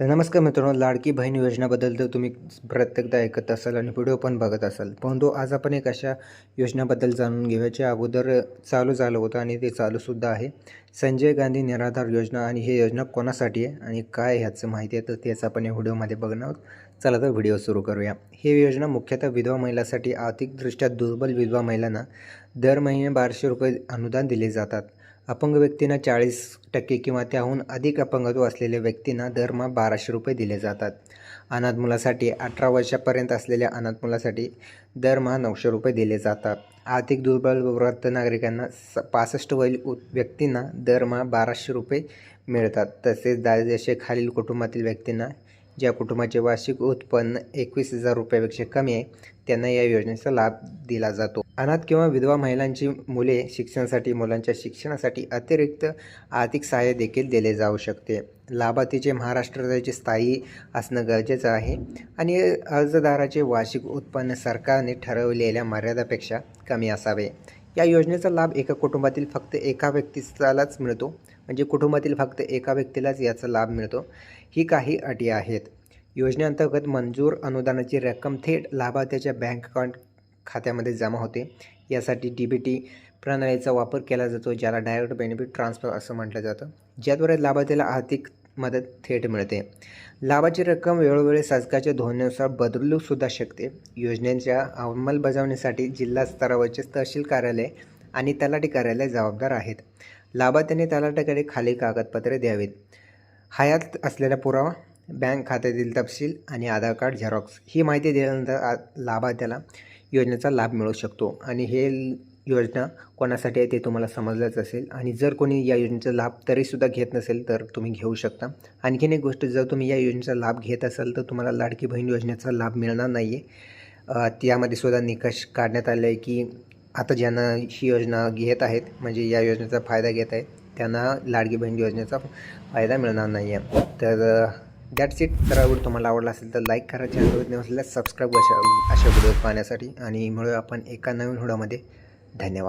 तर नमस्कार मित्रांनो लाडकी बहीण योजनेबद्दल तर तुम्ही प्रत्येकदा ऐकत असाल आणि व्हिडिओ पण बघत असाल. परंतु आज आपण एक अशा योजनेबद्दल जाणून घेऊयाच्या अगोदर चालू झालं होतं आणि ते चालूसुद्धा आहे. संजय गांधी निराधार योजना आणि ही योजना कोणासाठी आहे आणि काय ह्याचं माहिती आहे तर तेच आपण या व्हिडिओमध्ये बघणार आहोत. चला तर व्हिडिओ सुरू करूया. ही योजना मुख्यतः विधवा महिलांसाठी आर्थिकदृष्ट्या दुर्बल विधवा महिलांना दर महिने बाराशे रुपये अनुदान दिले जातात. अपंग व्यक्तींना चाळीस टक्के किंवा त्याहून अधिक अपंगत्व असलेल्या व्यक्तींना दरमहा बाराशे रुपये दिले जातात. अनाथ मुलासाठी अठरा वर्षापर्यंत असलेल्या अनाथ मुलासाठी दरमहा नऊशे रुपये दिले जातात. आर्थिक दुर्बल वृद्ध नागरिकांना स पासष्ट वय उ- व्यक्तींना दरमहा बाराशे रुपये मिळतात. तसेच दारिद्र्यरेषेखालील कुटुंबातील व्यक्तींना ज्या कुटुंबाचे वार्षिक उत्पन्न एकवीस हजार रुपयापेक्षा कमी आहे त्यांना या योजनेचा लाभ दिला जातो. अनाथ किंवा विधवा महिलांची मुले शिक्षणासाठी मुलांच्या शिक्षणासाठी अतिरिक्त आर्थिक सहाय्य देखील दिले जाऊ शकते. लाभार्थीचे महाराष्ट्र राज्याचे स्थायी असणं गरजेचं आहे. आणि अर्जदाराचे वार्षिक उत्पन्न सरकारने ठरवलेल्या मर्यादापेक्षा कमी असावे. या योजनेचा लाभ एका कुटुंबातील फक्त एका व्यक्तीलाच मिळतो. म्हणजे कुटुंबातील फक्त एका व्यक्तीलाच याचा लाभ मिळतो. ही काही अटी आहेत. योजनेअंतर्गत मंजूर अनुदानाची रक्कम थेट लाभार्थ्याच्या बँक अकाउंट खात्यामध्ये जमा होते. यासाठी डी बी टी प्रणालीचा वापर केला जातो ज्याला डायरेक्ट बेनिफिट ट्रान्सफर असं म्हटलं जातं ज्याद्वारे लाभार्थीला आर्थिक मदत थेट मिळते. लाभाची रक्कम वेळोवेळी शासकाच्या धोरणानुसार बदलू सुद्धा शकते. योजनेच्या अंमलबजावणीसाठी जिल्हा स्तरावरचे तहसील कार्यालय आणि तलाठी कार्यालय जबाबदार आहेत. लाभार्थ्याने तलाठ्याकडे खाली कागदपत्रे द्यावीत. हयात असलेला पुरावा बँक खात्यातील तपशील आणि आधार कार्ड झेरॉक्स ही माहिती दिल्यानंतर आ लाभार्थ्याला योजनेचा लाभ मिळू शकतो. आणि हे योजना कोणासाठी आहे ते तुम्हाला समजलंच असेल. आणि जर कोणी या योजनेचा लाभ तरीसुद्धा घेत नसेल तर तुम्ही घेऊ शकता. आणखीन एक गोष्ट जर तुम्ही या योजनेचा लाभ घेत असाल तर तुम्हाला लाडकी बहीण योजनेचा लाभ मिळणार नाही आहे त्यामध्ये सुद्धा निकष काढण्यात आले आहे की आता ज्यांना ही योजना घेत आहेत म्हणजे या योजनेचा फायदा घेत आहेत त्यांना लाडकी बहीण योजनेचा फायदा मिळणार नाही आहे तर दॅट्स इट तर आवड तुम्हाला आवडला असेल तर लाईक करा चॅनल नसल्यास सबस्क्राईब अशा अशा व्हिडिओ पाहण्यासाठी. आणि मिळूया आपण एका नवीन व्हिडिओमध्ये धन्यवाद.